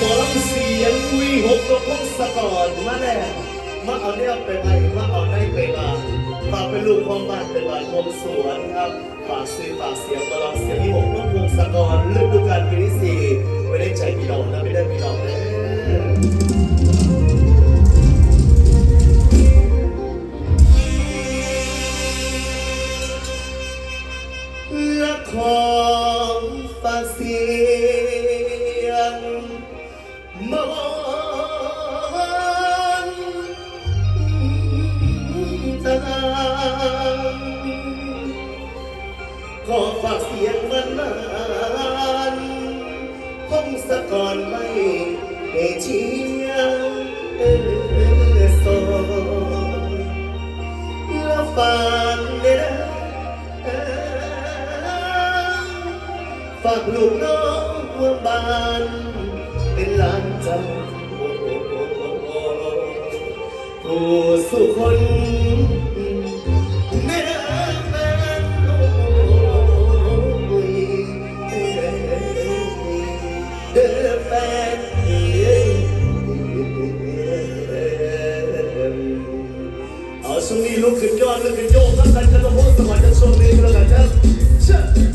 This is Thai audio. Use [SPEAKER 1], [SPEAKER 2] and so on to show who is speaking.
[SPEAKER 1] หมอลำเสียงคุยหกกับพงศกรมาแล้วมาเอาเนี่ยไปไปมาเอาได้ไปมาฝากเป็นลูกของบ้านเป็นบ้านวงสวนครับฝากซื้อฝากเสียงมาลองเสียงที่หกน้องพงศกรฤดูกาลปีที่สี่ไม่ได้ใจพี่น้องนะไม่ได้พี่น้องนะละครฝากเสียง ขอฝากเสียงมันนานพงศกรไม่ให้เชียเออสอนแล้วฟังเด้อเออฝากลูกน้องหัวบาน สุคนแม่แม่โอ้ยเด้อแฟนเอ้ยเอาช่วงนี้ลุกขึ้นยอดลุกขึ้นโยกแล้วกันจะต้องโพสต์สมัยจะช่วงนี้ก็แล้วกันครับเชิญ